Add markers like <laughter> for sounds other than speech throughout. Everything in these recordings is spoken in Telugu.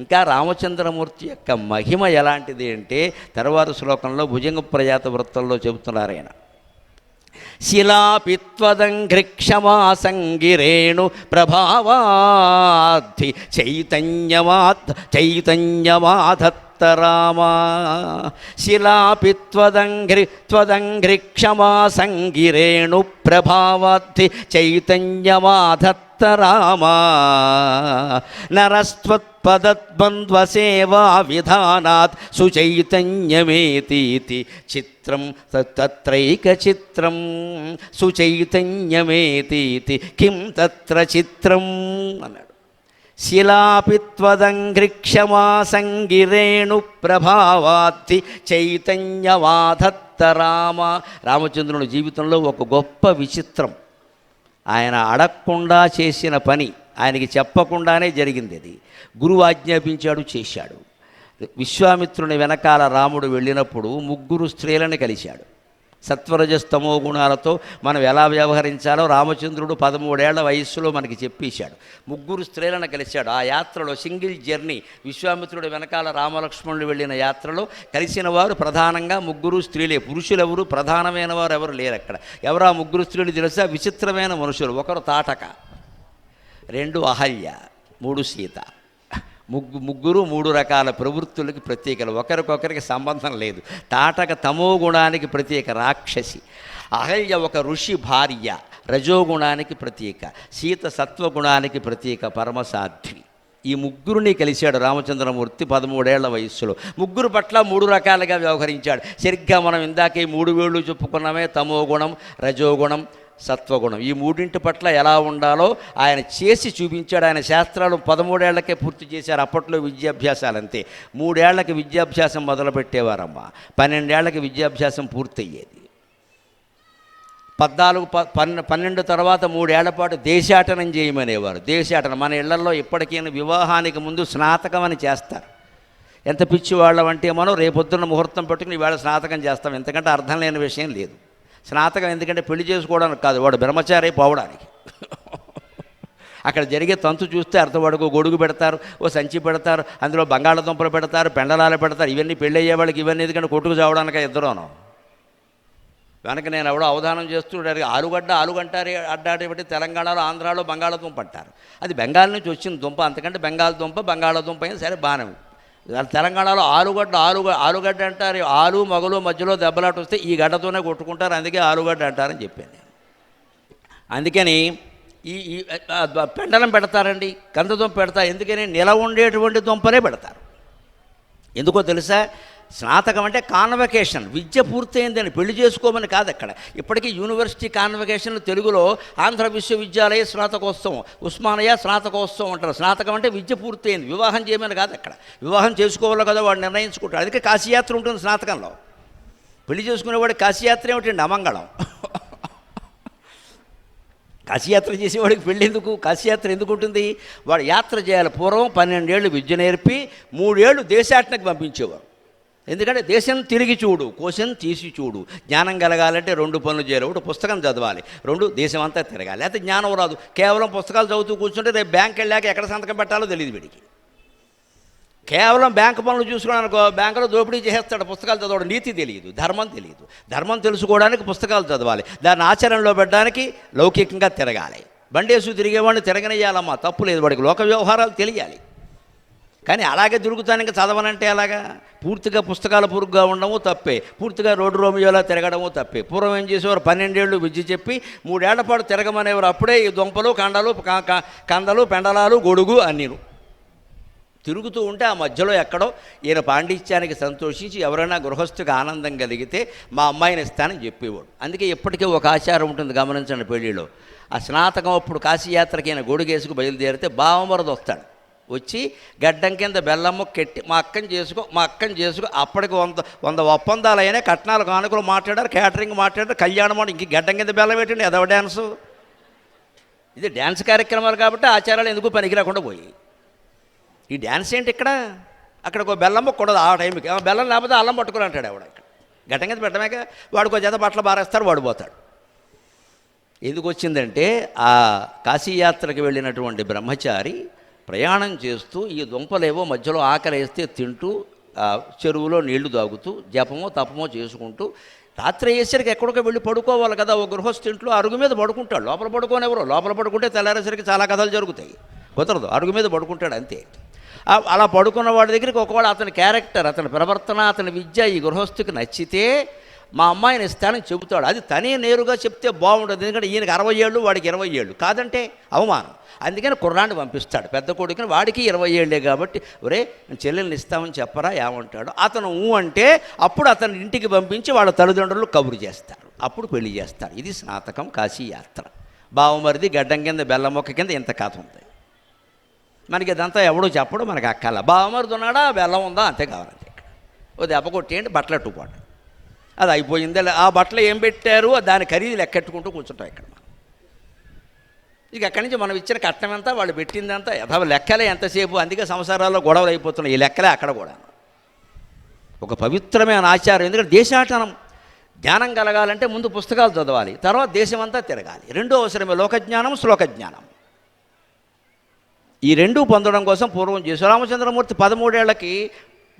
ఇంకా రామచంద్రమూర్తి యొక్క మహిమ ఎలాంటిది అంటే తర్వాత శ్లోకంలో భుజంగ ప్రజాత వృత్తంలో చెబుతున్నారు ఆయన. శిలాపిత్వదంఘ్రిక్షమాసంగిరేణు ప్రభావాద్ధి చైతన్యమాత్ చైతన్యమాధత్తరామా. శిలాపిత్వదంఘ్రి త్వదంఘ్రిక్షమాసంగిరేణు సంగిరేణు చైతన్యమాధత్త చైతన్యమాధత్తరామా నరస్త్వత్పదద్వంద్వసేవా విధానాత్ సుచైతన్యమేతీతి చిత్రం తత్రైక చిత్రం సుచైతన్యమేతీతి కిం తత్ర చిత్రం అన్నాడు. శిలాపిత్వదంఘ్రిక్షమాసంగిరేణు ప్రభావాత్తి చైతన్యవాధత్త రామ రామచంద్రుని జీవితంలో ఒక గొప్ప విచిత్రం. ఆయన అడగకుండా చేసిన పని ఆయనకి చెప్పకుండానే జరిగింది అది. గురువు ఆజ్ఞాపించాడు చేశాడు. విశ్వామిత్రుని వెనకాల రాముడు వెళ్ళినప్పుడు ముగ్గురు స్త్రీలను కలిశాడు. సత్వరజస్తమో గుణాలతో మనం ఎలా వ్యవహరించాలో రామచంద్రుడు పదమూడేళ్ళ వయస్సులో మనకి చెప్పేశాడు. ముగ్గురు స్త్రీలను కలిశాడు. ఆ యాత్రలో సింగిల్ జర్నీ విశ్వామిత్రుడు వెనకాల రామలక్ష్మణుడు వెళ్ళిన యాత్రలో కలిసిన వారు ప్రధానంగా ముగ్గురు స్త్రీలే. పురుషులెవరు? ప్రధానమైన వారు ఎవరు లేరు అక్కడ. ఎవరు ఆ ముగ్గురు స్త్రీలు తెలుసా? విచిత్రమైన మనుషులు. ఒకరు తాటక రెండు అహల్య మూడు సీత. ముగ్గు ముగ్గురు మూడు రకాల ప్రవృత్తులకి ప్రత్యేకలు. ఒకరికొకరికి సంబంధం లేదు. తాటక తమో గుణానికి ప్రత్యేక రాక్షసి. అహల్య ఒక ఋషి భార్య. రజోగుణానికి ప్రత్యేక. సీత సత్వగుణానికి ప్రత్యేక పరమసాధ్వి. ఈ ముగ్గురిని కలిశాడు రామచంద్రమూర్తి పదమూడేళ్ళ వయస్సులో. ముగ్గురు పట్ల మూడు రకాలుగా వ్యవహరించాడు. సరిగ్గా మనం ఇందాకే మూడు వేళ్ళు చెప్పుకున్నామే తమో గుణం రజోగుణం సత్వగుణం. ఈ మూడింటి పట్ల ఎలా ఉండాలో ఆయన చేసి చూపించాడు. ఆయన శాస్త్రాలు పదమూడేళ్ళకే పూర్తి చేశారు. అప్పట్లో విద్యాభ్యాసాలు అంతే మూడేళ్ళకి విద్యాభ్యాసం మొదలుపెట్టేవారమ్మా. పన్నెండేళ్ళకి విద్యాభ్యాసం పూర్తయ్యేది. పద్నాలుగు ప పన్నె పన్నెండు తర్వాత మూడేళ్ళ పాటు దేశాటనం చేయమనేవారు. దేశాటనం. మన ఇళ్ళలో ఇప్పటికైనా వివాహానికి ముందు స్నాతకం అని చేస్తారు. ఎంత పిచ్చి వాళ్ళం అంటే మనం రేపొద్దున్న ముహూర్తం పెట్టుకుని ఈవేళ స్నాతకం చేస్తాం. ఎందుకంటే అర్థం లేని విషయం లేదు. స్నాతకం ఎందుకంటే పెళ్ళి చేసుకోవడానికి కాదు వాడు బ్రహ్మచారి పోవడానికి. అక్కడ జరిగే తంతు చూస్తే అర్థవాడుకు గొడుగు పెడతారు ఓ సంచి పెడతారు అందులో బంగాళదుంపలు పెడతారు పెండలాలు పెడతారు ఇవన్నీ పెళ్ళయ్యే వాళ్ళకి ఇవన్నీ ఎందుకంటే కొట్టుకు చావడానికి ఇద్దరును. వెనక నేను ఎవడో అవధానం చేస్తున్నాడు ఆలుగడ్డ ఆలుగంటారు అడ్డాటి బట్టి తెలంగాణలో ఆంధ్రాలో బంగాళదుంప అంటారు. అది బెంగాల్ నుంచి వచ్చిన దుంప అంతకంటే బెంగాల్ దుంప బంగాళదుంప అయినా సరే బాగానే తెలంగాణలో ఆలుగడ్డ ఆలుగ ఆలుగడ్డ అంటారు. ఆలు మొగలు మధ్యలో దెబ్బలాట వస్తే ఈ గడ్డతోనే కొట్టుకుంటారు. అందుకే ఆలుగడ్డ అంటారని చెప్పాను అందుకని ఈ పెండలం పెడతారండి. కందదుంప పెడతారు. ఎందుకని? నిల ఉండేటువంటి దుంపనే పెడతారు. ఎందుకో తెలుసా? స్నాతకం అంటే కాన్వకేషన్. విద్య పూర్తయిందని పెళ్ళి చేసుకోమని కాదు అక్కడ. ఇప్పటికీ యూనివర్సిటీ కాన్వకేషన్లు తెలుగులో ఆంధ్ర విశ్వవిద్యాలయ స్నాతకోత్సవం ఉస్మానియా స్నాతకోత్సవం అంటారు. స్నాతకం అంటే విద్య పూర్తయింది. వివాహం చేయమని కాదు అక్కడ. వివాహం చేసుకోవాలో కదా వాడు నిర్ణయించుకుంటాడు. అందుకే కాశీయాత్ర ఉంటుంది స్నాతకంలో. పెళ్ళి చేసుకునేవాడు కాశీయాత్ర ఏమిటండి? అమంగళం. కాశీయాత్ర చేసేవాడికి పెళ్ళి ఎందుకు? కాశీయాత్ర ఎందుకు ఉంటుంది? వాడు యాత్ర చేయాలి. పూర్వం పన్నెండేళ్ళు విద్య నేర్పి మూడేళ్ళు దేశాటనకు పంపించేవారు. ఎందుకంటే దేశం తిరిగి చూడు కోశం తీసి చూడు. జ్ఞానం కలగాలంటే రెండు పనులు చేయాలి ఒకటి పుస్తకం చదవాలి రెండు దేశం అంతా తిరగాలి. లేకపోతే జ్ఞానం రాదు. కేవలం పుస్తకాలు చదువుతూ కూర్చుంటే రేపు బ్యాంక్ వెళ్ళాక ఎక్కడ సంతకం పెట్టాలో తెలియదు వీడికి. కేవలం బ్యాంకు పనులు చూసుకోవడానికి బ్యాంకులో దోపిడీ చేసేస్తాడు పుస్తకాలు చదవడం నీతి తెలియదు ధర్మం తెలియదు. ధర్మం తెలుసుకోవడానికి పుస్తకాలు చదవాలి. దాన్ని ఆచరణలో పెట్టడానికి లౌకికంగా తిరగాలి. బండేసు తిరిగేవాడిని తిరగనేయాలమ్మా తప్పు లేదు వాడికి. లోక వ్యవహారాలు తెలియాలి. కానీ అలాగే దొరుకుతానికి ఇంకా చదవనంటే అలాగా పూర్తిగా పుస్తకాల పురుగుగా ఉండడము తప్పే. పూర్తిగా రోడ్డు రోమియోలా తిరగడము తప్పే. పూర్వం ఏం చేసేవారు? పన్నెండేళ్ళు విద్య చెప్పి మూడేళ్ళ పాటు తిరగమనేవారు. అప్పుడే ఈ దుంపలు కండలు కందలు పెండలాలు గొడుగు అన్నీను. తిరుగుతూ ఉంటే ఆ మధ్యలో ఎక్కడో ఈయన పాండిత్యానికి సంతోషించి ఎవరైనా గృహస్థుకి ఆనందం కలిగితే మా అమ్మాయిని ఇస్తానని చెప్పేవాడు. అందుకే ఇప్పటికీ ఒక ఆచారం ఉంటుంది గమనించండి పెళ్ళిలో ఆ స్నాతకం అప్పుడు కాశీయాత్రకి ఈయన గొడుగేసుకు బయలుదేరితే బావమరది వస్తాడు వచ్చి గడ్డం కింద బెల్లమ్మ కెట్టి మా అక్కని చేసుకో మా అక్కని చేసుకో. అప్పటికి వంద వంద ఒప్పందాలు అయినా కట్నాలు కానుకలు మాట్లాడారు క్యాటరింగ్ మాట్లాడారు కళ్యాణం మాట ఇంక గడ్డం కింద బెల్లం పెట్టండి ఎదవ డ్యాన్సు. ఇది డ్యాన్స్ కార్యక్రమాలు కాబట్టి ఆచారాలు ఎందుకు పనికిరాకుండా పోయి. ఈ డ్యాన్స్ ఏంటి ఇక్కడ? అక్కడ ఒక బెల్లం కూడదు ఆ టైంకి. బెల్లం లేకపోతే అల్లం పట్టుకుని అంటాడు ఆవిడ ఇక్కడ. గట్టం కింద పెట్టమేక వాడికి ఒక జత బట్టలు బారేస్తారు వాడు పోతాడు. ఎందుకు వచ్చిందంటే ఆ కాశీయాత్రకు వెళ్ళినటువంటి బ్రహ్మచారి ప్రయాణం చేస్తూ ఈ దుంపలేవో మధ్యలో ఆకలేస్తే తింటూ చెరువులో నీళ్ళు తాగుతూ జపమో తపమో చేసుకుంటూ రాత్రి అయ్యేసరికి ఎక్కడికో వెళ్ళి పడుకోవాలి కదా ఓ గృహస్థింట్లో అరుగు మీద పడుకుంటాడు. లోపల పడుకోనెవరో లోపల పడుకుంటే తెల్లారేసరికి చాలా కథలు జరుగుతాయి. కుదరదు అరుగు మీద పడుకుంటాడు అంతే. అలా పడుకున్న వాడి దగ్గరికి ఒకవేళ అతని క్యారెక్టర్ అతని ప్రవర్తన అతని విద్య ఈ గృహస్థుకి నచ్చితే మా అమ్మాయిని ఇస్తానని చెబుతాడు. అది తనే నేరుగా చెప్తే బాగుంటుంది. ఎందుకంటే ఈయనకి అరవై ఏళ్ళు వాడికి ఇరవై ఏళ్ళు. కాదంటే అవమానం. అందుకని కుర్రాన్ని పంపిస్తాడు. పెద్ద కొడుకుని వాడికి ఇరవై ఏళ్ళే కాబట్టి ఒరే చెల్లెల్ని ఇస్తామని చెప్పరా? ఏమంటాడు? అతను ఊ అంటే అప్పుడు అతని ఇంటికి పంపించి వాళ్ళ తల్లిదండ్రులు కబురు చేస్తారు. అప్పుడు పెళ్ళి చేస్తారు. ఇది స్నాతకం కాశీ యాత్ర. బావమరిది గడ్డం కింద బెల్లం మొక్క కింద ఇంత కథ ఉంది. మనకి ఇదంతా ఎవడో చెప్పడు మనకి అక్కల. బావమరిది ఉన్నాడా? బెల్లం ఉందా? అంతే కావాలంటే ఓ దెబ్బ కొట్టేయండి బట్టలు అట్టుకోండి అది అయిపోయింది. ఆ బట్టలు ఏం పెట్టారు? దాని ఖరీదు లెక్కెట్టుకుంటూ కూర్చుంటాం ఇక్కడ ఇక అక్కడి నుంచి మనం ఇచ్చిన కట్నం ఎంత వాళ్ళు పెట్టిందంతా యథావ లెక్కలే ఎంతసేపు? అందుకే సంవత్సరాల్లో గొడవలు అయిపోతున్నాయి. ఈ లెక్కలే అక్కడ కూడా. ఒక పవిత్రమైన ఆచారం. ఎందుకంటే దేశాటనం. జ్ఞానం కలగాలంటే ముందు పుస్తకాలు చదవాలి. తర్వాత దేశమంతా తిరగాలి. రెండో అవసరమే లోకజ్ఞానం శ్లోకజ్ఞానం. ఈ రెండు పొందడం కోసం పూర్వం చేశారు రామచంద్రమూర్తి పదమూడేళ్ళకి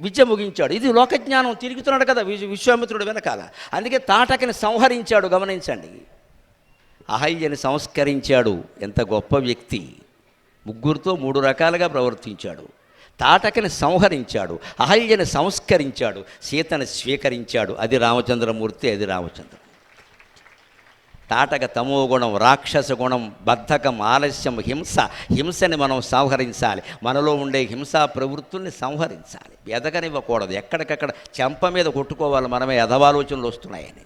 విద్య ముగించాడు. ఇది లోకజ్ఞానం తిరుగుతున్నాడు కదా విశ్వ- విశ్వామిత్రుడు వెనకాల. అందుకే తాటకని సంహరించాడు గమనించండి. అహల్యని సంస్కరించాడు. ఎంత గొప్ప వ్యక్తి. ముగ్గురితో మూడు రకాలుగా ప్రవర్తించాడు. తాటకని సంహరించాడు. అహల్యని సంస్కరించాడు. సీతని స్వీకరించాడు. అది రామచంద్రమూర్తి అది రామచంద్ర తాటక తమో గుణం రాక్షస గుణం బద్ధకం ఆలస్యం హింస. హింసని మనం సంహరించాలి. మనలో ఉండే హింసా ప్రవృత్తుల్ని సంహరించాలి. ఎదగనివ్వకూడదు. ఎక్కడికక్కడ చెంప మీద కొట్టుకోవాలి మనమే. ఎదవాలోచనలు వస్తున్నాయని.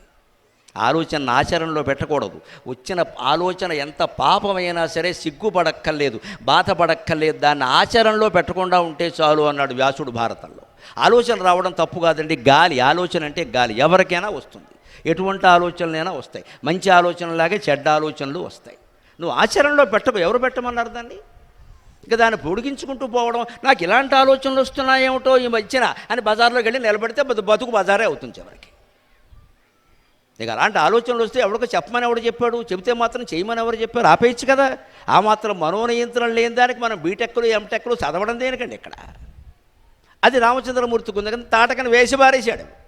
ఆలోచన ఆచరణలో పెట్టకూడదు. వచ్చిన ఆలోచన ఎంత పాపమైనా సరే సిగ్గుపడక్కర్లేదు. బాధపడక్కర్లేదు. దాన్ని ఆచరణలో పెట్టకుండా ఉంటే చాలు అన్నాడు వ్యాసుడు భారతంలో. ఆలోచన రావడం తప్పు కాదండి. గాలి. ఆలోచన అంటే గాలి. ఎవరికైనా వస్తుంది. ఎటువంటి ఆలోచనలైనా వస్తాయి. మంచి ఆలోచనలాగే చెడ్డ ఆలోచనలు వస్తాయి. నువ్వు ఆచరణలో పెట్టకు. ఎవరు పెట్టమన్నారు దాన్ని? ఇక దాన్ని పొడిగించుకుంటూ పోవడం నాకు ఇలాంటి ఆలోచనలు వస్తున్నాయేమిటో ఈ మధ్యన అని బజార్లోకి వెళ్ళి నిలబడితే బతుకు బజారే అవుతుంది చివరికి. నీకు అలాంటి ఆలోచనలు వస్తే ఎవరికో చెప్పమని ఎవడు చెప్పాడు? చెబితే మాత్రం చేయమని ఎవరు చెప్పారు? ఆపేయచ్చు కదా. ఆ మాత్రం మనోనియంత్రణ లేని దానికి మనం బీటెక్లు ఎంటెక్లు చదవడం దేనికండి ఇక్కడ? అది రామచంద్రమూర్తికి ఉంది కానీ తాటకని వేసి పారేశాడు.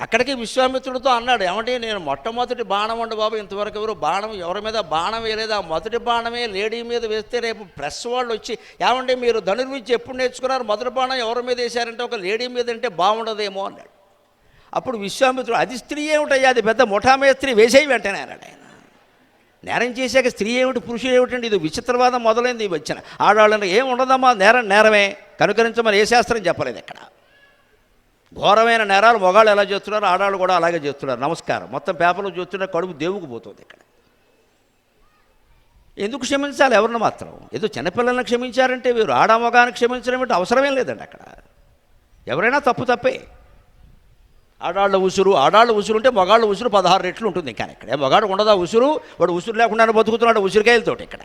అక్కడికి విశ్వామిత్రుడితో అన్నాడు ఏమంటే నేను మొట్టమొదటి బాణం ఉండు బాబు ఇంతవరకు ఎవరు బాణం ఎవరి మీద బాణం వేయలేదు. ఆ మొదటి బాణమే లేడీ మీద వేస్తే రేపు ప్రెస్ వాళ్ళు వచ్చి ఏమంటే మీరు ధనుర్విద్య ఎప్పుడు నేర్చుకున్నారు? మొదటి బాణం ఎవరి మీద వేశారంటే ఒక లేడీ మీద అంటే బాగుండదేమో అన్నాడు. అప్పుడు విశ్వామిత్రుడు అది స్త్రీ ఏమిటయ్యా? అది పెద్ద ముఠామే స్త్రీ వేసేయి వెంటనే అన్నాడు ఆయన. నేరం చేశాక స్త్రీ ఏమిటి పురుషుడు ఏమిటండి? ఇది విచిత్రవాదం మొదలైంది వచ్చిన ఆడవాళ్ళని ఏం ఉండదమ్మా? నేరం నేరమే. కనుకరించమని ఏ శాస్త్రం చెప్పలేదు ఇక్కడ. ఘోరమైన నేరాలు మొగాళ్ళు ఎలా చేస్తున్నారు ఆడవాళ్ళు కూడా అలాగే చేస్తున్నారు. నమస్కారం. మొత్తం పేపర్లో చూస్తున్న కడుపు దేవుకు పోతుంది ఇక్కడ. ఎందుకు క్షమించాలి? ఎవరిని మాత్రం? ఏదో చిన్నపిల్లల్ని క్షమించారంటే వీరు ఆడ మగాన్ని క్షమించడం అంటే అవసరమేం లేదండి అక్కడ. ఎవరైనా తప్పు తప్పే. ఆడాళ్ళ ఉసురు ఆడాళ్ళ ఉసురు ఉంటే మగాళ్ళ ఉసురు పదహారు రెట్లు ఉంటుంది ఇంకా ఇక్కడ. మగాడు ఉండదా ఉసురు? వాడు ఉసురు లేకుండా బతుకుతున్నాడు ఉసిరికాయలతోటి ఇక్కడ.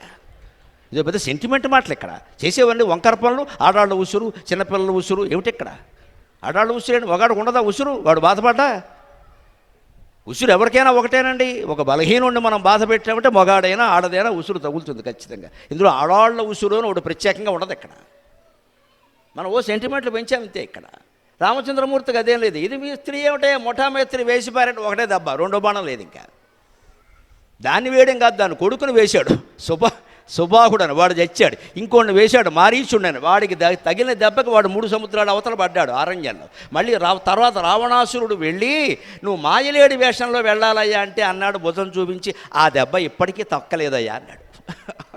ఇది పెద్ద సెంటిమెంట్ మాటలు ఇక్కడ. చేసేవన్నీ వంకర పనులు ఆడాళ్ళ ఉసురు చిన్నపిల్లల ఉసురు ఏమిటి ఇక్కడ? ఆడాళ్ళ ఉసురు ఒకడు ఉండదా? ఉసురు. వాడు బాధపడ్డా? ఉసురు ఎవరికైనా ఒకటేనండి. ఒక బలహీనుండి మనం బాధ పెట్టామంటే మగాడైనా ఆడదైనా ఉసురు తగులుతుంది ఖచ్చితంగా. ఇందులో ఆడాళ్ళ ఉసురు అని ఒకటి ప్రత్యేకంగా ఉండదు ఇక్కడ. మనం ఓ సెంటిమెంట్లు పెంచామంతే ఇక్కడ. రామచంద్రమూర్తికి అదేం లేదు. ఇది మీ స్త్రీ ఏమిటే? మొఠామేస్త్రి వేసిపారంటే ఒకటే దెబ్బ. రెండో బాణం లేదు ఇంకా. దాన్ని వేయడం కాదు. దాన్ని కొడుకుని వేశాడు. శుభ సుబాహుడు అని వాడు తెచ్చాడు. ఇంకోడిని వేశాడు. మారీచుండని వాడికి తగిలిన దెబ్బకి వాడు మూడు సముద్రాలు అవతల పడ్డాడు అరణ్యంలో. మళ్ళీ రా తర్వాత రావణాసురుడు వెళ్ళి నువ్వు మాయలేడి వేషంలో వెళ్ళాలయ్యా అంటే అన్నాడు భుజం చూపించి ఆ దెబ్బ ఇప్పటికీ తక్కలేదయ్యా అన్నాడు. <laughs>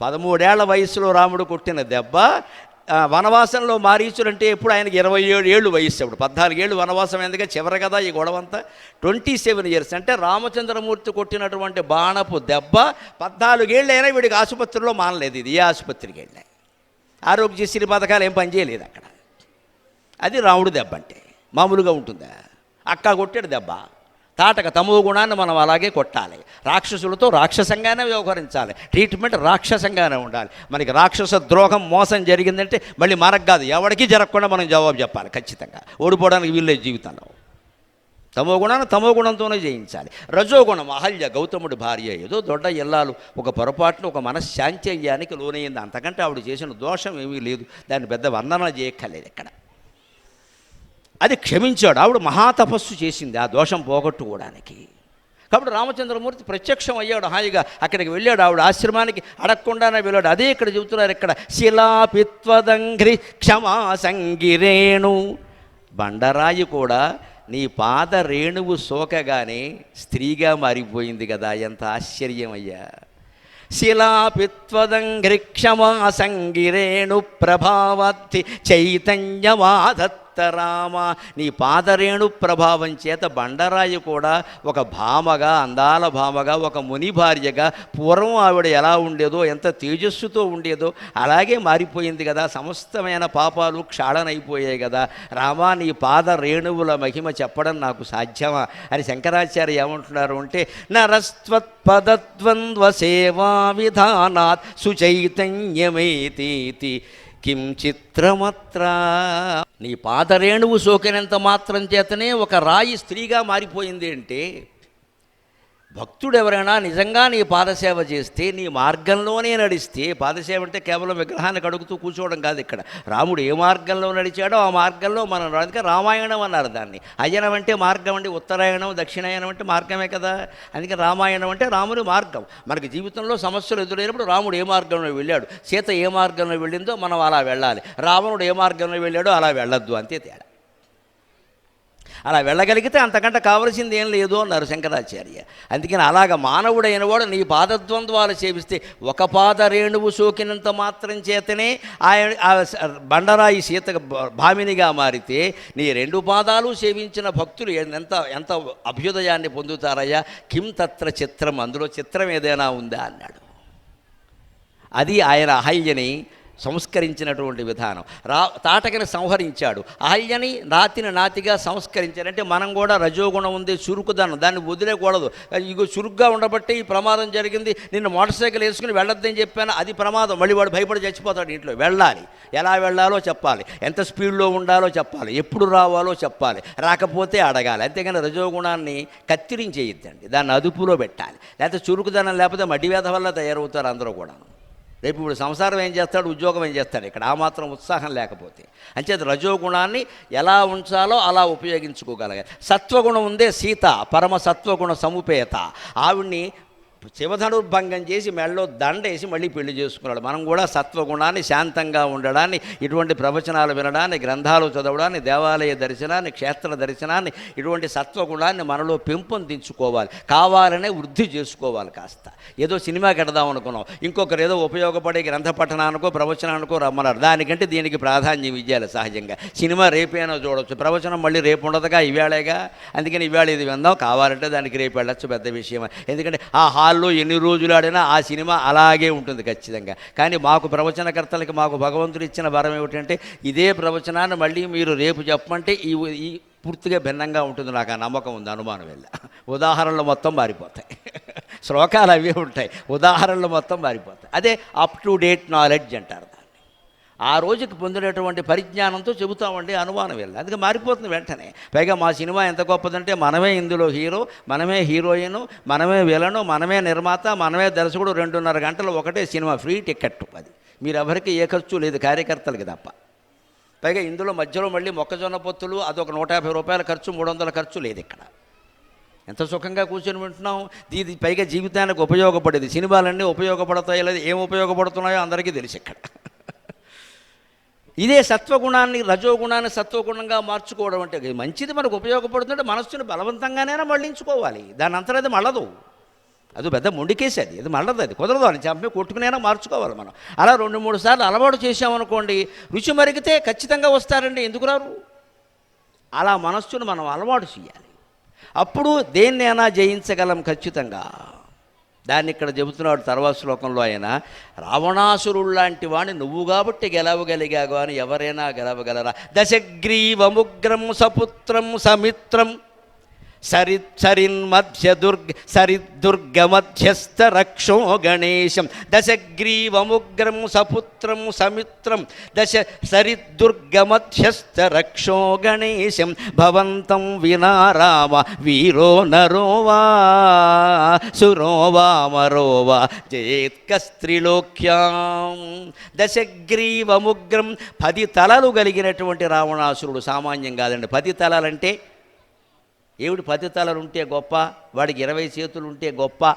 పదమూడేళ్ళ వయసులో రాముడు కొట్టిన దెబ్బ వనవాసంలో మారీచుడంటే ఎప్పుడు ఆయనకి ఇరవై ఏడు ఏళ్ళు వయస్సు అప్పుడు. పద్నాలుగేళ్ళు వనవాసం ఎందుక? చివరి కదా ఈ గొడవంతా. Twenty seven years. అంటే రామచంద్రమూర్తి కొట్టినటువంటి బాణపు దెబ్బ పద్నాలుగేళ్ళు అయినా వీడికి ఆసుపత్రిలో మానలేదు ఇది. ఏ ఆసుపత్రికి వెళ్ళా ఆరోగ్యశ్రీ పథకాలు ఏం పనిచేయలేదు అక్కడ. అది రాముడు దెబ్బ అంటే. మామూలుగా ఉంటుందా? అక్క కొట్టాడు దెబ్బ. తాటక తమో గుణాన్ని మనం అలాగే కొట్టాలి. రాక్షసులతో రాక్షసంగానే వ్యవహరించాలి. ట్రీట్మెంట్ రాక్షసంగానే ఉండాలి. మనకి రాక్షస ద్రోహం మోసం జరిగిందంటే మళ్ళీ మనకు కాదు ఎవరికి జరగకుండా మనం జవాబు చెప్పాలి ఖచ్చితంగా. ఓడిపోవడానికి వీళ్ళే జీవితంలో. తమో గుణాన్ని తమో గుణంతోనే జయించాలి. రజోగుణం అహల్య గౌతముడి భార్య ఏదో దొడ్డ ఇల్లాలు ఒక పొరపాటున ఒక మనశ్శాంత్యయ్యానికి లోనయ్యింది అంతకంటే ఆవిడ చేసిన దోషం ఏమీ లేదు. దాన్ని పెద్ద వర్ణన చేయక్కర్లేదు ఇక్కడ. అది క్షమించాడు. ఆవిడ మహాతపస్సు చేసింది ఆ దోషం పోగొట్టుకోవడానికి. కాబట్టి రామచంద్రమూర్తి ప్రత్యక్షం అయ్యాడు హాయిగా అక్కడికి వెళ్ళాడు. ఆవిడ ఆశ్రమానికి అడగకుండానే వెళ్ళాడు. అదే ఇక్కడ చెబుతున్నారు ఇక్కడ శిలాపిత్వదంఘ్రి క్షమా సంగిరేణు బండరాయి కూడా నీ పాద రేణువు సోకగానే స్త్రీగా మారిపోయింది కదా ఎంత ఆశ్చర్యం అయ్యా. శిలాపిత్వదంఘ్రి క్షమా సంగిరేణు ప్రభావత్తి చైతన్యమాధత్ రామ నీ పాదరేణు ప్రభావం చేత బండరాయి కూడా ఒక భామగా అందాల భామగా ఒక ముని భార్యగా పూర్వం ఆవిడ ఎలా ఉండేదో ఎంత తేజస్సుతో ఉండేదో అలాగే మారిపోయింది కదా. సమస్తమైన పాపాలు క్షాళనైపోయాయి కదా. రామా నీ పాద రేణువుల మహిమ చెప్పడం నాకు సాధ్యమా? అని శంకరాచార్య ఏమంటున్నారు అంటే నరస్త్వత్పదద్వంద్వ సేవా విధానాత్ సుచైతన్యమేతీతి కిం చిత్రమత్ర? నీ పాదరేణువు సోకినంత మాత్రం చేతనే ఒక రాయి స్త్రీగా మారిపోయింది అంటే భక్తుడు ఎవరైనా నిజంగా నీ పాదసేవ చేస్తే నీ మార్గంలోనే నడిస్తే పాదసేవ అంటే కేవలం విగ్రహాన్ని కడుగుతూ కూర్చోవడం కాదు ఇక్కడ. రాముడు ఏ మార్గంలో నడిచాడో ఆ మార్గంలో మనం అందుకే రామాయణం అన్నారు దాన్ని. అయ్యనం అంటే మార్గం అంటే ఉత్తరాయణం దక్షిణాయనం అంటే మార్గమే కదా. అందుకే రామాయణం అంటే రాముడి మార్గం. మనకి జీవితంలో సమస్యలు ఎదురైనప్పుడు రాముడు ఏ మార్గంలో వెళ్ళాడు? సీత ఏ మార్గంలో వెళ్ళిందో మనం అలా వెళ్ళాలి. రావణుడు ఏ మార్గంలో వెళ్ళాడో అలా వెళ్ళొద్దు. అంతే తేడా. అలా వెళ్ళగలిగితే అంతకంటే కావలసింది ఏం లేదు అన్నారు శంకరాచార్య. అందుకని అలాగ మానవుడైన వాడు నీ పాదద్వంద్వాలు సేవిస్తే ఒక పాద రేణువు సోకినంత మాత్రం చేతనే ఆయన ఆ బండరాయి సీత భామినిగా మారితే నీ రెండు పాదాలు సేవించిన భక్తులు ఎంత ఎంత అభ్యుదయాన్ని పొందుతారయ్యా? కిం తత్ర చిత్రం అందులో చిత్రం ఏదైనా ఉందా? అన్నాడు. అది ఆయన అహల్యని సంస్కరించినటువంటి విధానం. రా తాటకని సంహరించాడు. అహల్యని నాతిని నాతిగా సంస్కరించాడు. అంటే మనం కూడా రజోగుణం ఉంది చురుకుదనం. దాన్ని వదిలేకూడదు. ఇగో చురుగ్గా ఉండబట్టి ఈ ప్రమాదం జరిగింది. నిన్ను మోటార్ సైకిల్ వేసుకుని వెళ్ళొద్దని చెప్పాను. అది ప్రమాదం. మళ్ళీ వాడు భయపడి చచ్చిపోతాడు ఇంట్లో. వెళ్ళాలి. ఎలా వెళ్ళాలో చెప్పాలి. ఎంత స్పీడ్లో ఉండాలో చెప్పాలి. ఎప్పుడు రావాలో చెప్పాలి. రాకపోతే అడగాలి. అంతేగాని రజోగుణాన్ని కత్తిరించేయద్దండి. దాన్ని అదుపులో పెట్టాలి. లేకపోతే చురుకుదనం లేకపోతే మడివేధ వల్ల తయారవుతారు అందరూ కూడా రేపు ఇప్పుడు సంసారం ఏం చేస్తాడు ఉద్యోగం ఏం చేస్తాడు? ఇక్కడ ఆ మాత్రం ఉత్సాహం లేకపోతే. అంచేత రజోగుణాన్ని ఎలా ఉంచాలో అలా ఉపయోగించుకోగలగాలి. సత్వగుణం ఉందే సీత పరమ సత్వగుణ సముపేత. ఆవిడ్ని శివధనుర్భంగం చేసి మెడలో దండేసి మళ్ళీ పెళ్ళి చేసుకున్నాడు. మనం కూడా సత్వగుణాన్ని శాంతంగా ఉండడాన్ని ఇటువంటి ప్రవచనాలు వినడాన్ని గ్రంథాలు చదవడాన్ని దేవాలయ దర్శనాన్ని క్షేత్ర దర్శనాన్ని ఇటువంటి సత్వగుణాన్ని మనలో పెంపొందించుకోవాలి కావాలనే వృద్ధి చేసుకోవాలి కాస్త. ఏదో సినిమా కడదాం అనుకున్నాం. ఇంకొకరు ఏదో ఉపయోగపడే గ్రంథ పఠనానికో ప్రవచనానికో రమ్మన్నారు. దానికంటే దీనికి ప్రాధాన్యం ఇవ్వాలి సహజంగా. సినిమా రేపైనా చూడవచ్చు ప్రవచనం మళ్ళీ రేపు ఉండదుగా ఇవాళేగా? అందుకని ఇవాళ ఇది విందాం. కావాలంటే దానికి రేపు వెళ్ళచ్చు. పెద్ద విషయం ఎందుకంటే ఆ హాల్లో ఎన్ని రోజులు ఆడినా ఆ సినిమా అలాగే ఉంటుంది ఖచ్చితంగా. కానీ మాకు ప్రవచనకర్తలకి మాకు భగవంతుడు ఇచ్చిన వరం ఏమిటంటే ఇదే ప్రవచనాన్ని మళ్ళీ మీరు రేపు చెప్పమంటే ఈ ఈ పూర్తిగా భిన్నంగా ఉంటుంది నాకు ఆ నమ్మకం ఉంది అనుమానం వెళ్ళ ఉదాహరణలు మొత్తం మారిపోతాయి. <laughs> శ్లోకాలు అవే ఉంటాయి. ఉదాహరణలు మొత్తం మారిపోతాయి. అదే అప్ టు డేట్ నాలెడ్జ్ అంటారు. ఆ రోజుకి పొందినటువంటి పరిజ్ఞానంతో చెబుతామండి అనుమానం వెళ్ళి అందుకే మారిపోతుంది వెంటనే. పైగా మా సినిమా ఎంత గొప్పదంటే మనమే ఇందులో హీరో మనమే హీరోయిన్ మనమే విలను మనమే నిర్మాత మనమే దర్శకుడు రెండున్నర గంటలు ఒకటే సినిమా ఫ్రీ టికెట్ అది. మీరు ఎవరికి ఏ ఖర్చు లేదు కార్యకర్తలకి తప్ప. పైగా ఇందులో మధ్యలో మళ్ళీ మొక్కజొన్న పొత్తులు అదొక నూట యాభై రూపాయల ఖర్చు మూడు వందల ఖర్చు లేదు ఇక్కడ. ఎంత సుఖంగా కూర్చొని వింటున్నాం ఇది పైగా జీవితానికి ఉపయోగపడేది సినిమాలన్నీ ఉపయోగపడతాయో లేదా ఏం ఉపయోగపడుతున్నాయో అందరికీ తెలుసు ఇక్కడ. ఇదే సత్వగుణాన్ని రజోగుణాన్ని సత్వగుణంగా మార్చుకోవడం అంటే మంచిది మనకు ఉపయోగపడుతుంటే మనస్సును బలవంతంగానైనా మళ్ళించుకోవాలి దాని అంతా అది మళ్ళదు. అది పెద్ద మొండికేసి అది అది మళ్ళదు అది. కుదరదు అని చంపి కొట్టుకునైనా మార్చుకోవాలి మనం. అలా రెండు మూడు సార్లు అలవాటు చేసామనుకోండి రుచి మరిగితే ఖచ్చితంగా వస్తారండి. ఎందుకు రారు? అలా మనస్సును మనం అలవాటు చేయాలి. అప్పుడు దేన్నైనా జయించగలం ఖచ్చితంగా. దాన్ని ఇక్కడ చెబుతున్నాడు తర్వాత శ్లోకంలో ఆయన రావణాసురుడు లాంటి నువ్వు కాబట్టి గెలవగలిగావు అని ఎవరైనా గెలవగలరా? దశగ్రీవముగ్రం సపుత్రం సమిత్రం సరి సరిన్మధ్య దుర్గ సరిదుర్గ మధ్యస్థ రక్షో గణేశం దశగ్రీవముగ్రం సపుత్రం సమిత్రం దశ సరిదుర్గ మధ్యస్థ రక్షో గణేశం భవంతం వినారామ వీరో నరో వా సురో వా జయేత్కస్త్రిలోక్యాం దశగ్రీవముగ్రం పది తలలు కలిగినటువంటి రావణాసురుడు సామాన్యం కాదండి. పది తలలంటే ఏమిటి పది తలలు ఉంటే గొప్ప? వాడికి ఇరవై చేతులు ఉంటే గొప్ప.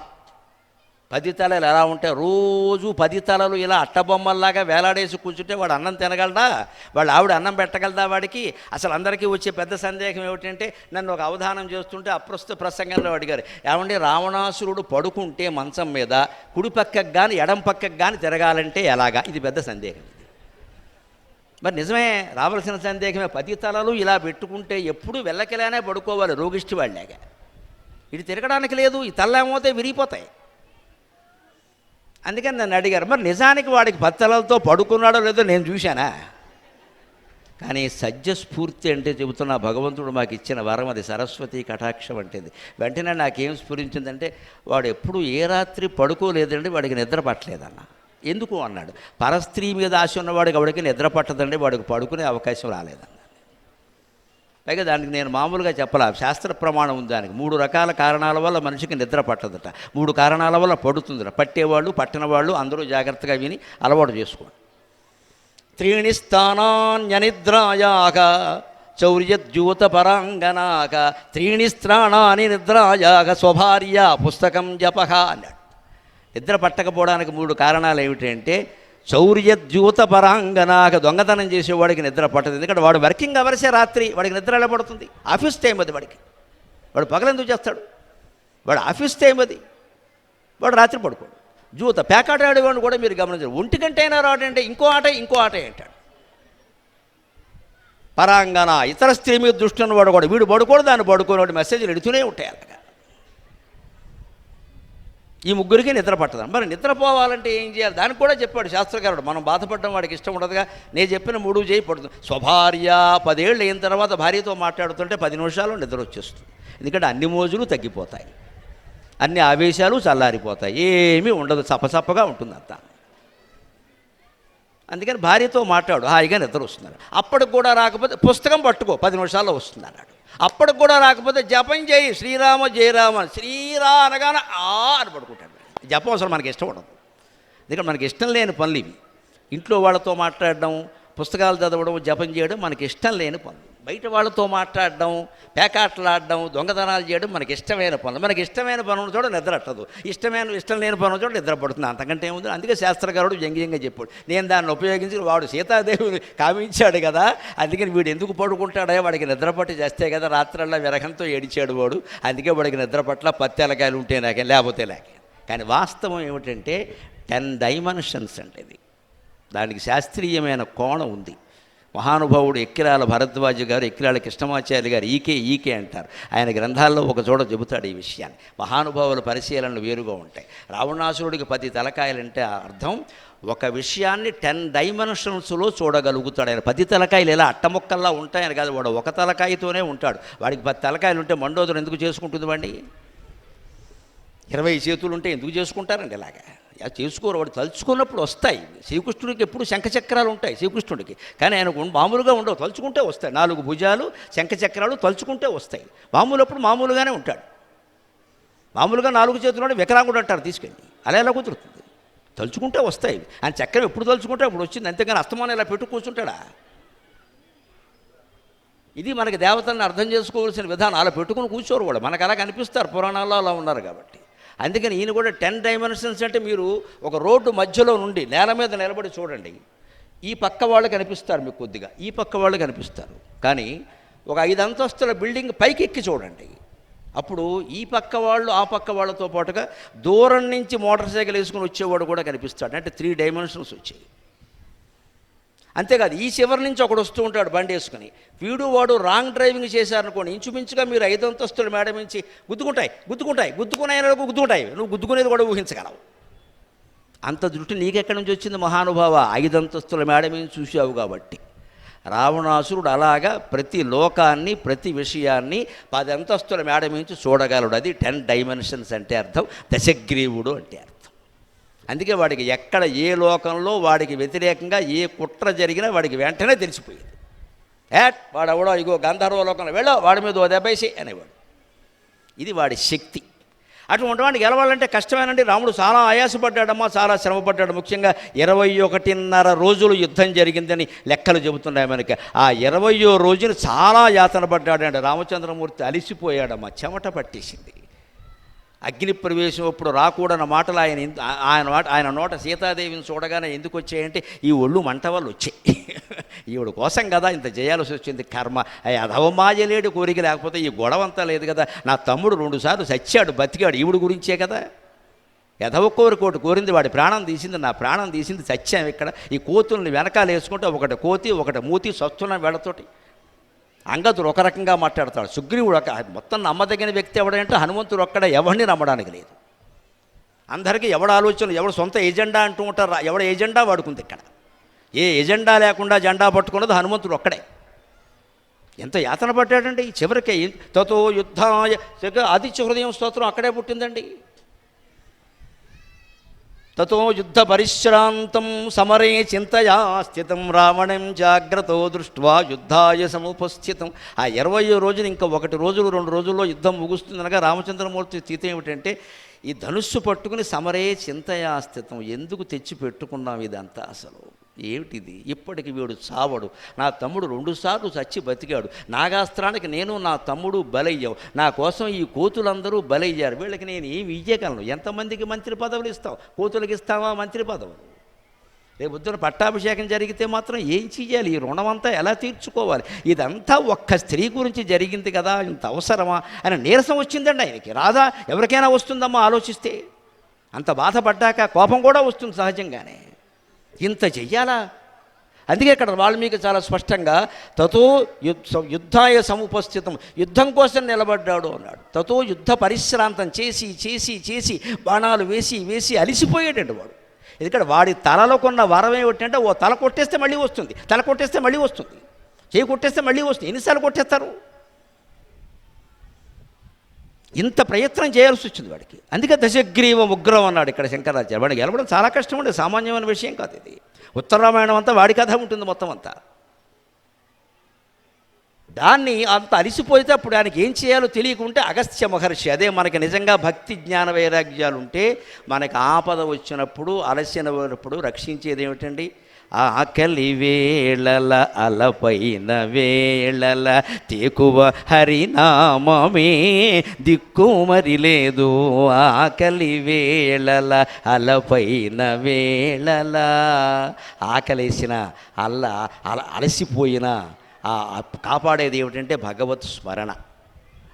పది తలలు ఎలా ఉంటే రోజు పది తలలు ఇలా అట్టబొమ్మల్లాగా వేలాడేసి కూర్చుంటే వాడు అన్నం తినగలడా? వాడు ఆవిడ అన్నం పెట్టగలదా వాడికి? అసలు అందరికీ వచ్చే పెద్ద సందేహం ఏమిటంటే నన్ను ఒక అవధానం చేస్తుంటే అప్రస్తుత ప్రసంగంలో అడిగారు. ఏమంటే రావణాసురుడు పడుకుంటే మంచం మీద కుడి పక్కకు కానీ ఎడం పక్కకు కానీ తిరగాలంటే ఎలాగా? ఇది పెద్ద సందేహం మరి నిజమే రావాల్సిన సందేహమే. పది తలలు ఇలా పెట్టుకుంటే ఎప్పుడు వెళ్ళకిలానే పడుకోవాలి రోగిష్టి వాళ్ళలాగా ఇది తిరగడానికి లేదు ఈ తల్లేమోతే విరిగిపోతాయి. అందుకని నన్ను అడిగారు మరి నిజానికి వాడికి పత్తలతో తలలతో పడుకున్నాడో లేదో నేను చూశానా? కానీ సజ్జస్ఫూర్తి అంటే చెబుతున్న భగవంతుడు మాకు ఇచ్చిన వరం అది సరస్వతి కటాక్షం అంటేది. వెంటనే నాకేం స్ఫురించిందంటే వాడు ఎప్పుడు ఏ రాత్రి పడుకోలేదండి వాడికి నిద్ర పట్టలేదన్నా. ఎందుకు అన్నాడు? పరస్త్రీ మీద ఆశ ఉన్నవాడికి వాడికి నిద్ర పట్టదండి వాడికి పడుకునే అవకాశం రాలేదన్నాడు. పైగా దానికి నేను మామూలుగా చెప్పాల శాస్త్ర ప్రమాణం ఉంది దానికి. మూడు రకాల కారణాల వల్ల మనిషికి నిద్ర పట్టదట. మూడు కారణాల వల్ల పడుతుందట. పట్టేవాళ్ళు పట్టిన వాళ్ళు అందరూ జాగ్రత్తగా విని అలవాటు చేసుకోండి. త్రీణి స్థానాన్యనిద్రాయాక చౌర్యద్యూత పరాంగనాక త్రీణి స్త్రాణాని నిద్రాయాక స్వభార్య పుస్తకం జపహ అన్నాడు. నిద్ర పట్టకపోవడానికి మూడు కారణాలు ఏమిటంటే చౌర్యద్యూత పరాంగనాక దొంగతనం చేసేవాడికి నిద్ర పట్టదు. ఎందుకంటే వాడు వర్కింగ్ అవర్సే రాత్రి వాడికి నిద్ర ఎలా పడుతుంది ఆఫీస్ టైం అది వాడికి. వాడు పగలెందుకు చేస్తాడు? వాడు ఆఫీస్ టైం అది. వాడు రాత్రి పడుకోడు. జూత పేకాట ఆడేవాడిని కూడా మీరు గమనించారు. ఒంటికంటైనా గంట రాడంటే ఇంకో ఆట ఇంకో ఆట అంటాడు. పరాంగన ఇతర స్త్రీ మీద దృష్టి ఉన్నవాడు కూడా వీడు పడుకోడు దాన్ని పడుకోని మెసేజ్లు ఎడుతూనే ఉంటాయి అలాగా ఈ ముగ్గురికి నిద్ర పట్టదు. మరి నిద్రపోవాలంటే ఏం చేయాలి? దానికి కూడా చెప్పాడు శాస్త్రకారుడు. మనం బాధపడడం వాడికి ఇష్టం ఉండదుగా. నేను చెప్పిన మూడు చేయి పడుతుంది. స్వభార్య పదేళ్ళు అయిన తర్వాత భార్యతో మాట్లాడుతుంటే పది నిమిషాలు నిద్ర వచ్చేస్తుంది. ఎందుకంటే అన్ని మోజులు తగ్గిపోతాయి. అన్ని ఆవేశాలు చల్లారిపోతాయి. ఏమీ ఉండదు. సపసప్పగా ఉంటుంది అంతా. అందుకని భార్యతో మాట్లాడు. హాయిగా నిద్ర వస్తున్నారు అప్పటికి కూడా రాకపోతే పుస్తకం పట్టుకో. పది నిమిషాల్లో వస్తుంది అన్నాడు. అప్పటికి కూడా రాకపోతే జపం చేయి శ్రీరామ జయరామ శ్రీరా అనగానే ఆ అని పడుకుంటాడు. జపం అసలు మనకి ఇష్టం ఉండదు. ఎందుకంటే మనకి ఇష్టం లేని పనులు ఇవి. ఇంట్లో వాళ్ళతో మాట్లాడడం పుస్తకాలు చదవడం జపం చేయడం మనకి ఇష్టం లేని పనులు. బయట వాళ్ళతో మాట్లాడడం పేకాటలాడడం దొంగతనాలు చేయడం మనకి ఇష్టమైన పనులు. మనకి ఇష్టమైన పనులు చోట నిద్ర అట్టదు ఇష్టమైన ఇష్టం లేని పనులు చోట నిద్ర పడుతుంది. అంతకంటే ఏముంది? అందుకే శాస్త్రకారుడు వ్యంగ్యంగా చెప్పాడు. నేను దాన్ని ఉపయోగించి వాడు సీతాదేవిని కామించాడు కదా. అందుకని వీడు ఎందుకు పడుకుంటాడే వాడికి నిద్ర పట్టి చేస్తే కదా రాత్రల్లా విరహంతో ఏడిచాడు వాడు. అందుకే వాడికి నిద్ర పట్ల పత్తెలకాయలు ఉంటే నాకే లేకపోతే లేకే కానీ వాస్తవం ఏమిటంటే టెన్ డైమెన్షన్స్ అంటే ఇది. దానికి శాస్త్రీయమైన కోణం ఉంది. మహానుభావుడు ఎక్కిరాల భరద్వాజ గారు ఎక్కిరాల కృష్ణమాచార్య గారు ఈకే ఈకే అంటారు. ఆయన గ్రంథాల్లో ఒక చోట చెబుతాడు ఈ విషయాన్ని. మహానుభావుల పరిశీలనలు వేరుగా ఉంటాయి. రావణాసురుడికి పది తలకాయలంటే అర్థం ఒక విషయాన్ని టెన్ డైమెన్షన్స్లో చూడగలుగుతాడు. ఆయన పది తలకాయలు ఇలా అట్టముక్కల్లా ఉంటాయని కాదు వాడు ఒక తలకాయతోనే ఉంటాడు. వాడికి పది తలకాయలు ఉంటే మండోదరం ఎందుకు చేసుకుంటుంది వాడిని? ఇరవై చేతులు ఉంటే ఎందుకు చేసుకుంటారండి ఇలాగా? చేసుకోరు వాడు తలుచుకున్నప్పుడు వస్తాయి. శ్రీకృష్ణుడికి ఎప్పుడు శంఖచక్రాలు ఉంటాయి శ్రీకృష్ణుడికి. కానీ ఆయనకు మామూలుగా ఉండవు తలుచుకుంటే వస్తాయి. నాలుగు భుజాలు శంఖచక్రాలు తలుచుకుంటే వస్తాయి. మామూలు అప్పుడు మామూలుగానే ఉంటాడు. మామూలుగా నాలుగు చేతులు వికలాంగుడు అంటారు తీసుకెళ్ళి. అలా ఎలా కుదురుతుంది? తలుచుకుంటే వస్తాయి. ఆయన చక్రం ఎప్పుడు తలుచుకుంటే అప్పుడు వచ్చింది. అంతేగాని అస్తమానం ఇలా పెట్టు కూర్చుంటాడా? ఇది మనకి దేవతలను అర్థం చేసుకోవాల్సిన విధానం. అలా పెట్టుకుని కూర్చోరు కూడా మనకు అలా కనిపిస్తారు. పురాణాల్లో అలా ఉన్నారు కాబట్టి. అందుకని ఈయన కూడా టెన్ డైమెన్షన్స్ అంటే మీరు ఒక రోడ్డు మధ్యలో నుండి నేల మీద నిలబడి చూడండి. ఈ పక్క వాళ్ళు కనిపిస్తారు మీకు కొద్దిగా. ఈ పక్క వాళ్ళు కనిపిస్తారు. కానీ ఒక ఐదు అంతస్తుల బిల్డింగ్ పైకి ఎక్కి చూడండి. అప్పుడు ఈ పక్క వాళ్ళు ఆ పక్క వాళ్ళతో పాటుగా దూరం నుంచి మోటార్ సైకిల్ వేసుకుని వచ్చేవాడు కూడా కనిపిస్తాడు. అంటే త్రీ డైమెన్షన్స్ వచ్చాయి. అంతేకాదు ఈ చివరి నుంచి ఒకడు వస్తూ ఉంటాడు బండి వేసుకుని. వీడు వాడు రాంగ్ డ్రైవింగ్ చేశారనుకోండి ఇంచుమించుగా మీరు ఐదు అంతస్తుల మేడం నుంచి గుద్దుకుంటాయి గుద్దుకుంటాయి గుద్దుకునే గుద్దుకుంటాయి. నువ్వు గుద్దుకునేది కూడా ఊహించగలవు. అంత దృష్టి నీకెక్కడి నుంచి వచ్చింది మహానుభావ? ఐదు అంతస్తుల మేడ మీద చూసావు కాబట్టి. రావణాసురుడు అలాగా ప్రతి లోకాన్ని ప్రతి విషయాన్ని పది అంతస్తుల మేడ మించి చూడగలడు. అది టెన్ డైమెన్షన్స్ అంటే అర్థం. దశగ్రీవుడు అంటే అర్థం. అందుకే వాడికి ఎక్కడ ఏ లోకంలో వాడికి వ్యతిరేకంగా ఏ కుట్ర జరిగినా వాడికి వెంటనే తెలిసిపోయేది. ఏట్ వాడు ఎవడో ఇగో గంధర్వ లోకంలో వెళ్ళో వాడి మీద ఓ దెబ్బేసి అనేవాడు. ఇది వాడి శక్తి. అటువంటి వాడిని గెలవాలంటే కష్టమేనండి. రాముడు చాలా ఆయాసపడ్డాడమ్మా చాలా శ్రమపడ్డాడు. ముఖ్యంగా ఇరవై ఒకటిన్నర రోజులు యుద్ధం జరిగిందని లెక్కలు చెబుతున్నాయి మనకి. ఆ ఇరవయో రోజున చాలా యాతన పడ్డాడండి. రామచంద్రమూర్తి అలిసిపోయాడమ్మా చెమట పట్టేసింది. అగ్ని ప్రవేశం అప్పుడు రాకూడన్న మాటలు ఆయన ఆయన మాట ఆయన నోట సీతాదేవిని చూడగానే ఎందుకు వచ్చాయంటే ఈ ఒళ్ళు మంట వాళ్ళు వచ్చాయి. ఈవిడ కోసం కదా ఇంత చేయాల్సి వచ్చింది కర్మ. అయ్యి కోరిక లేకపోతే ఈ గొడవ అంతా లేదు కదా. నా తమ్ముడు రెండుసార్లు చచ్చాడు బతికాడు ఈవిడ గురించే కదా. ఎదవ కోరికోటి కోరింది వాడి ప్రాణం తీసింది నా ప్రాణం తీసింది చచ్చాం ఇక్కడ. ఈ కోతుల్ని వెనకాల వేసుకుంటే ఒకటి కోతి ఒకటి మూతి సస్తున్న వేళతోటి అంగదుడు ఒక రకంగా మాట్లాడతాడు. సుగ్రీవుడు ఒక మొత్తం నమ్మదగిన వ్యక్తి ఎవడంటే హనుమంతుడు ఒక్కడ. ఎవరిని నమ్మడానికి లేదు. అందరికీ ఎవడ ఆలోచన ఎవడు సొంత ఎజెండా అంటూ ఉంటారు. ఎవడ ఎజెండా వాడుకుంది ఇక్కడ. ఏ ఎజెండా లేకుండా జెండా పట్టుకున్నది హనుమంతుడు ఒక్కడే. ఎంత యాతన పడ్డాడండి. చివరికి తతో యుద్ధాయ ఆదిత్య హృదయం స్తోత్రం అక్కడే పుట్టిందండి. తతో యుద్ధ పరిశ్రాంతం సమరే చింతయా స్థితం రావణం జాగ్రత్తో దృష్ట్వా యుద్ధాయ సముపస్థితం. ఆ ఇరవై రోజున ఇంకా ఒకటి రోజులు రెండు రోజుల్లో యుద్ధం ముగుస్తుందనగా రామచంద్రమూర్తి స్థితి ఏమిటంటే ఈ ధనుస్సు పట్టుకుని సమరే చింతయా స్థితం ఎందుకు తెచ్చి పెట్టుకున్నాం ఇదంతా అసలు? ఏమిటిది? ఇప్పటికి వీడు చావడు. నా తమ్ముడు రెండుసార్లు చచ్చి బతికాడు. నాగాస్త్రానికి నేను నా తమ్ముడు బలయ్యావు నా కోసం ఈ కోతులందరూ బలయ్యారు. వీళ్ళకి నేను ఏమి ఇయ్యగలను? ఎంతమందికి మంత్రి పదవులు ఇస్తావు కోతులకి ఇస్తావా మంత్రి పదవులు? రేపు పొద్దున పట్టాభిషేకం జరిగితే మాత్రం ఏం చెయ్యాలి? ఈ రుణం అంతా ఎలా తీర్చుకోవాలి? ఇదంతా ఒక్క స్త్రీ గురించి జరిగింది కదా ఇంత అవసరమా? అని నీరసం వచ్చిందండి ఆయనకి. రాదా ఎవరికైనా వస్తుందమ్మా ఆలోచిస్తే? అంత బాధపడ్డాక కోపం కూడా వస్తుంది సహజంగానే. ఇంత చెయ్యాలా? అందుకే ఇక్కడ వాల్మీకి చాలా స్పష్టంగా తతో యుద్ధాయ సముపస్థితం యుద్ధం కోసం నిలబడ్డాడు అన్నాడు. తతో యుద్ధ పరిశ్రాంతం చేసి చేసి చేసి బాణాలు వేసి వేసి అలిసిపోయాడండి వాడు. ఎందుకంటే వాడి తలలో కొన్న వరం ఏమిటంటే ఓ తల కొట్టేస్తే మళ్ళీ వస్తుంది తల కొట్టేస్తే మళ్ళీ వస్తుంది చేయి కొట్టేస్తే మళ్ళీ వస్తుంది ఎన్నిసార్లు కొట్టేస్తారు? ఇంత ప్రయత్నం చేయాల్సి వచ్చింది వాడికి. అందుకే దశగ్రీవం ఉగ్రం అన్నాడు ఇక్కడ శంకరాచార్య. వాడికి గెలవడం చాలా కష్టం ఉండే సామాన్యమైన విషయం కాదు ఇది. ఉత్తరామాయణం అంతా వాడి కథ ఉంటుంది మొత్తం అంతా. దాన్ని అంత అలిసిపోతే అప్పుడు ఆయనకి ఏం చేయాలో తెలియకుంటే అగస్త్య మహర్షి అదే మనకి నిజంగా భక్తి జ్ఞాన వైరాగ్యాలు ఉంటే మనకి ఆపద వచ్చినప్పుడు అలసినప్పుడు రక్షించేది ఏమిటండి? ఆకలి వేళల అలపైన వేళల తేకువ హరినామమే దిక్కు మరి లేదు. ఆకలి వేళల అలపైన వేళల. ఆకలేసిన అల్ల అల అలసిపోయిన కాపాడేది ఏమిటంటే భగవత్ స్మరణ.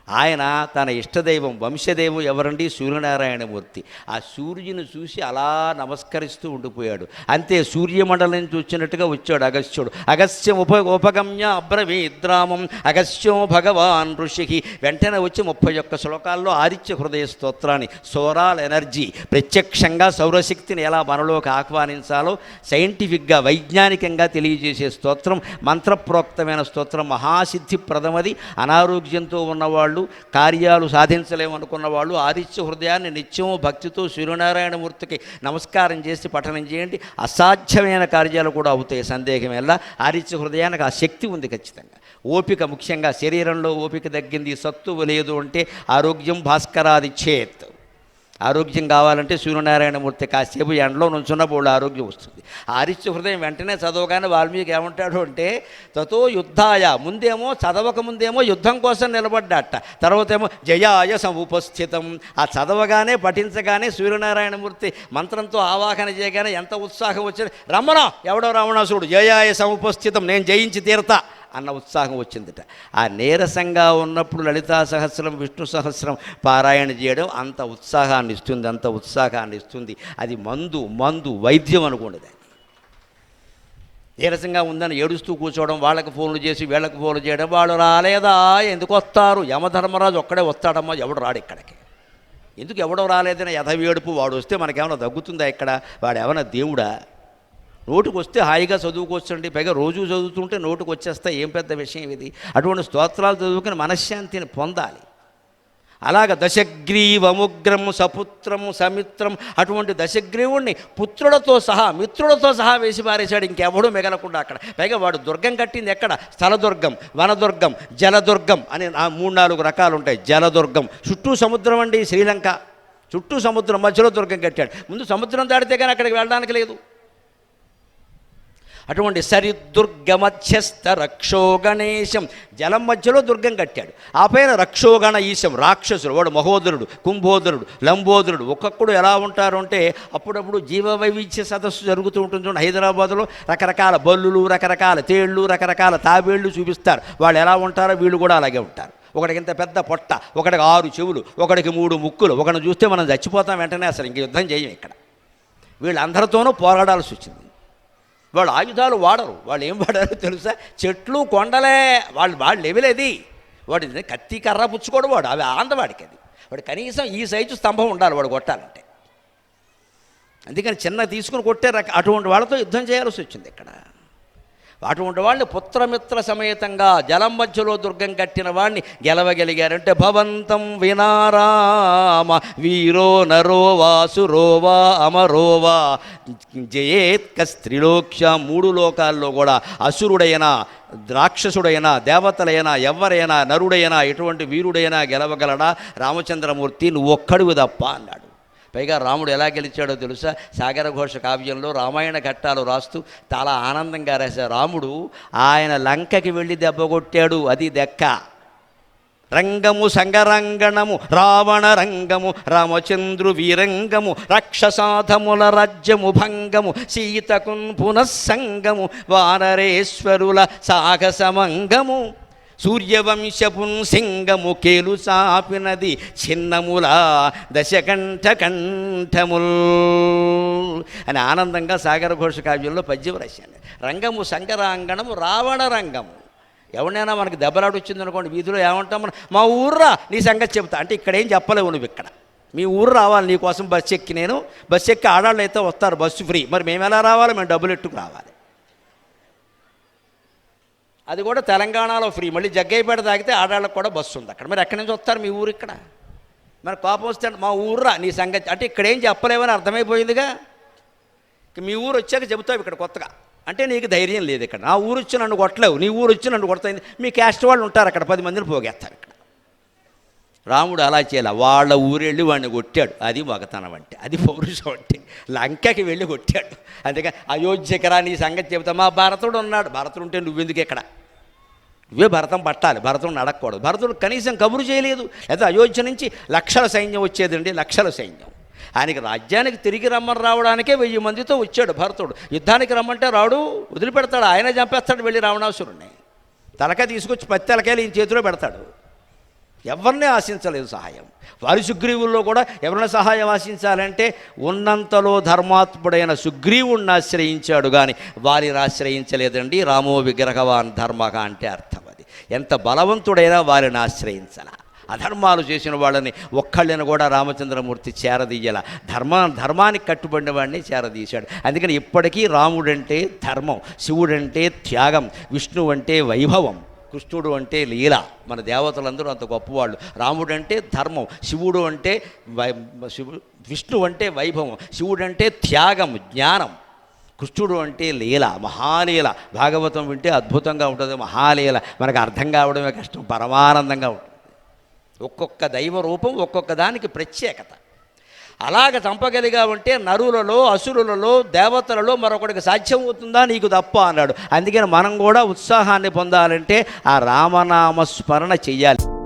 ఆయన తన ఇష్టదైవం వంశదైవం ఎవరండి? సూర్యనారాయణమూర్తి. ఆ సూర్యుని చూసి అలా నమస్కరిస్తూ ఉండిపోయాడు. అంతే సూర్యమండలం నుంచి వచ్చినట్టుగా వచ్చాడు అగస్త్యుడు. అగస్త్యం ఉప ఉపగమ్య అబ్రవీద్రామం అగస్త్యం భగవాన్ ఋషికి. వెంటనే వచ్చి ముప్పై ఒక్క శ్లోకాల్లో ఆదిత్య హృదయ స్తోత్రాన్ని సోరాల్ ఎనర్జీ ప్రత్యక్షంగా సౌరశక్తిని ఎలా మనలోకి ఆహ్వానించాలో సైంటిఫిక్గా వైజ్ఞానికంగా తెలియజేసే స్తోత్రం మంత్రప్రోక్తమైన స్తోత్రం మహాసిద్ధిప్రదమది. అనారోగ్యంతో ఉన్నవాళ్ళు కార్యాలు సాధించలేమనుకున్న వాళ్ళు ఆదిత్య హృదయాన్ని నిత్యము భక్తితో సూర్యనారాయణమూర్తికి నమస్కారం చేసి పఠనం చేయండి. అసాధ్యమైన కార్యాలు కూడా అవుతాయి సందేహం ఎలా? ఆదిత్య హృదయానికి ఆ శక్తి ఉంది ఖచ్చితంగా. ఓపిక ముఖ్యంగా శరీరంలో ఓపిక తగ్గింది సత్తువు లేదు అంటే ఆరోగ్యం భాస్కరాది చేత్. ఆరోగ్యం కావాలంటే సూర్యనారాయణమూర్తి కాసేపు ఎండలో నుంచున్నప్పుడు వాళ్ళు ఆరోగ్యం వస్తుంది. ఆరిష్య హృదయం వెంటనే చదవగానే వాల్మీకి ఏమంటాడు అంటే తతో యుద్ధాయ ముందేమో చదవక ముందేమో యుద్ధం కోసం నిలబడ్డాట. తర్వాత ఏమో జయాయ సముపస్థితం. ఆ చదవగానే పఠించగానే సూర్యనారాయణమూర్తి మంత్రంతో ఆవాహన చేయగానే ఎంత ఉత్సాహం వచ్చింది. రమణ ఎవడో రావణాసుడు జయాయ సముపస్థితం నేను జయించి తీరతా. అన్న ఉత్సాహం వచ్చిందిట. ఆ నీరసంగా ఉన్నప్పుడు లలితా సహస్రం విష్ణు సహస్రం పారాయణ చేయడం అంత ఉత్సాహాన్ని ఇస్తుంది అంత ఉత్సాహాన్ని ఇస్తుంది. అది మందు మందు వైద్యం అనుకోండి దాన్ని. నీరసంగా ఉందని ఏడుస్తూ కూర్చోవడం వాళ్ళకి ఫోన్లు చేసి వీళ్ళకి ఫోన్లు చేయడం వాళ్ళు రాలేదా? ఎందుకు వస్తారు? యమధర్మరాజు ఒక్కడే వస్తాడమ్మా ఎవడు రాడు ఇక్కడికి? ఎందుకు ఎవడో రాలేదని యథవేడుపు వాడు వస్తే మనకేమైనా తగ్గుతుందా ఇక్కడ? వాడు ఏమైనా దేవుడా? నోటుకు వస్తే హాయిగా చదువుకోవచ్చండి పైగా రోజు చదువుతుంటే నోటుకు వచ్చేస్తే ఏం పెద్ద విషయం ఇది? అటువంటి స్తోత్రాలు చదువుకుని మనశ్శాంతిని పొందాలి. అలాగ దశగ్రీవముగ్రము సపుత్రము సమిత్రం అటువంటి దశగ్రీవుణ్ణి పుత్రులతో సహా మిత్రులతో సహా వేసి పారేశాడు ఇంకెవడూ మిగలకుండా అక్కడ. పైగా వాడు దుర్గం కట్టింది ఎక్కడ? స్థలదుర్గం వనదుర్గం జలదుర్గం అని ఆ మూడు నాలుగు రకాలు ఉంటాయి జలదుర్గం చుట్టూ సముద్రం అండి శ్రీలంక. చుట్టూ సముద్రం మధ్యలో దుర్గం కట్టాడు. ముందు సముద్రం దాటితే కానీ అక్కడికి వెళ్ళడానికి లేదు. అటువంటి సరిదుర్గమధ్యస్థ రక్షో గణేశం జలం మధ్యలో దుర్గం కట్టాడు. ఆ పైన రక్షోగణ ఈశం రాక్షసుడు వాడు మహోదరుడు కుంభోదరుడు లంబోదరుడు. ఒక్కొక్కడు ఎలా ఉంటారు అంటే అప్పుడప్పుడు జీవ వైవిధ్య సదస్సు జరుగుతూ ఉంటుంది చూడండి. హైదరాబాద్లో రకరకాల బల్లులు రకరకాల తేళ్ళు రకరకాల తాబేళ్ళు చూపిస్తారు. వాళ్ళు ఎలా ఉంటారో వీళ్ళు కూడా అలాగే ఉంటారు. ఒకడికి ఇంత పెద్ద పొట్ట ఒకడికి ఆరు చెవులు ఒకడికి మూడు ముక్కులు. ఒకడిని చూస్తే మనం చచ్చిపోతాం వెంటనే అసలు ఇంక యుద్ధం చేయం ఇక్కడ. వీళ్ళందరితోనూ పోరాడాల్సి వచ్చింది. వాళ్ళు ఆయుధాలు వాడరు. వాళ్ళు ఏం వాడారో తెలుసా? చెట్లు కొండలే. వాళ్ళు వాళ్ళు లెవెలేది. వాడు కత్తి కర్ర పుచ్చుకోడు వాడు. అవి ఆందవాడికి అది. వాడు కనీసం ఈ సైజు స్తంభం ఉండాలి వాడు కొట్టాలంటే. అందుకని చిన్న తీసుకుని కొట్టే రక అటువంటి వాళ్ళతో యుద్ధం చేయాల్సి వచ్చింది ఇక్కడ. అటువంటి వాడిని పుత్రమిత్ర సమేతంగా జలం మధ్యలో దుర్గం కట్టిన వాడిని గెలవగలిగారంటే భవంతం వినారామ. వీరో నరో వాసురోవా అమరోవా జయేత్క స్త్రిలోక్ష మూడు లోకాల్లో కూడా అసురుడైన రాక్షసుడైనా దేవతలైనా ఎవరైనా నరుడైనా ఎటువంటి వీరుడైనా గెలవగలడా? రామచంద్రమూర్తి నువ్వు ఒక్కడివి తప్ప అన్నాడు. పైగా రాముడు ఎలా గెలిచాడో తెలుసా? సాగర ఘోష కావ్యంలో రామాయణ ఘట్టాలు రాస్తూ చాలా ఆనందంగా రాశారు. రాముడు ఆయన లంకకి వెళ్ళి దెబ్బ కొట్టాడు. అది దెక్క. రంగము సంగరంగణము రావణ రంగము రామచంద్రు వీరంగము రక్షసాధముల రాజ్యము భంగము సీతకున్ పునఃసంగము వానరేశ్వరుల సాహసమంగము సూర్యవంశపున్ సింగము కేలు చాపినది చిన్నములా దశకంఠ కంఠముల్ అని ఆనందంగా సాగర ఘోష కావ్యంలో పద్యం రాశాను. రంగము సంగరాంగణము రావణ రంగము. ఎవరినైనా మనకి దెబ్బలాట వచ్చిందనుకోండి వీధిలో ఏమంటాం మనం మా ఊర్రా నీ సంగతి చెప్తా. అంటే ఇక్కడేం చెప్పలేవు నువ్వు ఇక్కడ. మీ ఊరు రావాలి నీకోసం బస్సు ఎక్కి నేను బస్సు ఎక్కి ఆడాళ్ళు అయితే వస్తారు బస్సు ఫ్రీ. మరి మేము ఎలా రావాలి? మేము డబ్బులు ఎట్టుకు రావాలి? అది కూడా తెలంగాణలో ఫ్రీ. మళ్ళీ జగ్గైపేట తాగితే ఆడవాళ్ళకి కూడా బస్సు ఉంది. అక్కడ మరి ఎక్కడి నుంచి వస్తారు మీ ఊరు ఇక్కడ? మరి కోపం వస్తే మా ఊర్రా నీ సంగతి. అంటే ఇక్కడ ఏం చెప్పలేవని అర్థమైపోయిందిగా? మీ ఊరు వచ్చాక చెబుతావు ఇక్కడ కొత్తగా. అంటే నీకు ధైర్యం లేదు ఇక్కడ. నా ఊరు వచ్చి నన్ను కొట్టలేవు. నీ ఊరు వచ్చి నన్ను కొడతాయింది. మీ క్యాస్ట్ వాళ్ళు ఉంటారు అక్కడ పది మందిని పోగేస్తారు ఇక్కడ. రాముడు అలా చేయాలి. వాళ్ళ ఊరెళ్ళి వాడిని కొట్టాడు. అది మగతనం అంటే. అది పౌరుషం అంటే. లంకకి వెళ్ళి కొట్టాడు. అందుకని అయోధ్యకరా నీ సంగతి చెబుతా. మా భరతుడు ఉన్నాడు. భరతుడు ఉంటే నువ్వెందుకు ఇక్కడ? ఇవే భరతం పట్టాలి. భరతుడిని అడగకూడదు భరతుడు కనీసం కబురు చేయలేదు. లేదా అయోధ్య నుంచి లక్షల సైన్యం వచ్చేదండి. లక్షల సైన్యం. ఆయనకి రాజ్యానికి తిరిగి రమ్మని రావడానికే వెయ్యి మందితో వచ్చాడు భరతుడు. యుద్ధానికి రమ్మంటే రాడు వదిలిపెడతాడు. ఆయన చంపేస్తాడు వెళ్ళి రావణాసురుణ్ణి. తలకాయ తీసుకొచ్చి పత్తి తలకాయలు ఈయన చేతిలో పెడతాడు. ఎవరిని ఆశించలేదు సహాయం. వారి సుగ్రీవుల్లో కూడా ఎవరైనా సహాయం ఆశించాలంటే ఉన్నంతలో ధర్మాత్ముడైన సుగ్రీవుణ్ణి ఆశ్రయించాడు కానీ వారిని ఆశ్రయించలేదండి. రామో విగ్రహవాన్ ధర్మక అంటే అర్థం అది. ఎంత బలవంతుడైనా వారిని ఆశ్రయించాల. అధర్మాలు చేసిన వాళ్ళని ఒక్కళ్ళని కూడా రామచంద్రమూర్తి చేరదీయాల. ధర్మ ధర్మానికి కట్టుబడిన వాడిని చేరదీశాడు. అందుకని ఇప్పటికీ రాముడంటే ధర్మం శివుడంటే త్యాగం విష్ణువు అంటే వైభవం. కృష్ణుడు అంటే లీల. మన దేవతలందరూ అంత గొప్పవాళ్ళు. రాముడు అంటే ధర్మం. శివుడు అంటే వై శివుడు విష్ణువు అంటే వైభవం. శివుడు అంటే త్యాగం జ్ఞానం. కృష్ణుడు అంటే లీల మహాలీల. భాగవతం వింటే అద్భుతంగా ఉంటుంది. మహాలీల. మనకు అర్థం కావడమే కష్టం. పరమానందంగా ఉంటుంది. ఒక్కొక్క దైవ రూపం ఒక్కొక్క దానికి ప్రత్యేకత. అలాగ చంపగలిగా ఉంటే నరులలో అసురులలో దేవతలలో మరొకటికి సాధ్యం అవుతుందా? నీకు తప్ప అన్నాడు. అందుకని మనం కూడా ఉత్సాహాన్ని పొందాలంటే ఆ రామనామ స్మరణ చెయ్యాలి.